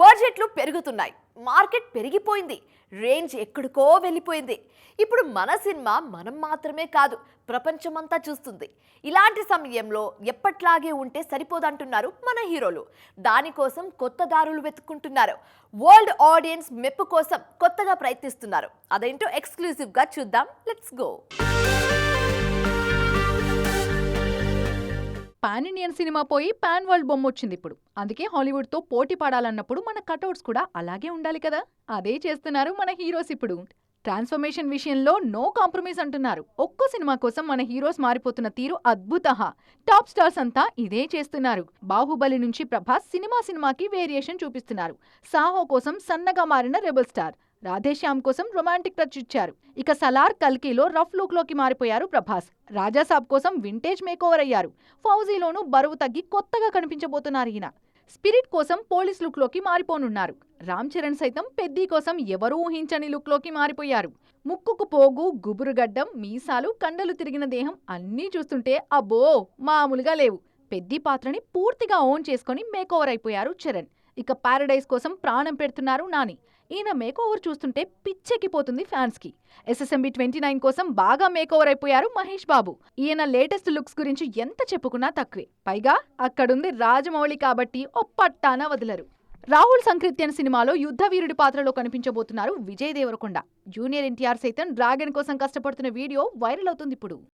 బడ్జెట్లు పెరుగుతున్నాయి. మార్కెట్ పెరిగిపోయింది. రేంజ్ ఎక్కడికో వెళ్ళిపోయింది. ఇప్పుడు మన సినిమా మనం మాత్రమే కాదు ప్రపంచమంతా చూస్తుంది. ఇలాంటి సమయంలో ఎప్పట్లాగే ఉంటే సరిపోదంటున్నారు మన హీరోలు. దానికోసం కొత్త దారులు వెతుక్కుంటున్నారు. వరల్డ్ ఆడియన్స్ మెప్పు కోసం కొత్తగా ప్రయత్నిస్తున్నారు. అదేంటో ఎక్స్క్లూజివ్గా చూద్దాం. Let's go. Pan Indian cinema పోయి పాన్ వరల్డ్ బొమ్మ వచ్చింది ఇప్పుడు. అందుకే హాలీవుడ్తో పోటీ పడాలన్నప్పుడు మన కటౌట్స్ కూడా అలాగే ఉండాలి కదా? అదే చేస్తున్నారు మన హీరోస్ ఇప్పుడు. ట్రాన్స్ఫర్మేషన్ విషయంలో నో కాంప్రమైజ్ అంటున్నారు. ఒక్కో సినిమా కోసం మన హీరోస్ మారిపోతున్న తీరు అద్భుత టాప్ స్టార్స్ అంతా ఇదే చేస్తున్నారు. బాహుబలి నుంచి ప్రభాస్ సినిమా సినిమాకి వేరియేషన్ చూపిస్తున్నారు. సాహో కోసం సన్నగా మారిన రెబల్ స్టార్. రాధేశ్యామ్ కోసం రొమాంటిక్ టచ్ ఇచ్చారు. ఇక సలార్ కల్కీలో రఫ్ లుక్లోకి మారిపోయారు ప్రభాస్. రాజాసాబ్ కోసం వింటేజ్ మేకోవర్ అయ్యారు. ఫౌజీలోనూ బరువు తగ్గి కొత్తగా కనిపించబోతున్నారు ఈయన. స్పిరిట్ కోసం పోలీస్ లుక్లోకి మారిపోనున్నారు. రామ్ చరణ్ సైతం పెద్ది కోసం ఎవరూ ఊహించని లుక్లోకి మారిపోయారు. ముక్కుకు పోగు గుబురుగడ్డం మీసాలు కండలు తిరిగిన దేహం అన్నీ చూస్తుంటే అబ్బో! మామూలుగా లేవు. పెద్ది పాత్రని పూర్తిగా ఓన్ చేసుకొని మేకోవర్ అయిపోయారు చరణ్. ఇక పారడైజ్ కోసం ప్రాణం పెడుతున్నారు నాని. ఈయన మేకోవర్ చూస్తుంటే పిచ్చెక్కిపోతుంది ఫ్యాన్స్కి. ఎస్ఎస్ఎంబి ట్వంటీ నైన్ కోసం బాగా మేకోవర్ అయిపోయారు మహేష్ బాబు. ఈయన లేటెస్ట్ లుక్స్ గురించి ఎంత చెప్పుకున్నా తక్కువే. పైగా అక్కడుంది రాజమౌళి కాబట్టి ఓ పట్టాన వదలరు. రాహుల్ సంకృత్యన్ సినిమాలో యుద్ధ వీరుడి పాత్రలో కనిపించబోతున్నారు విజయ్ దేవరకొండ. జూనియర్ ఎన్టీఆర్ సైతం డ్రాగన్ కోసం కష్టపడుతున్న వీడియో వైరల్ అవుతుంది ఇప్పుడు.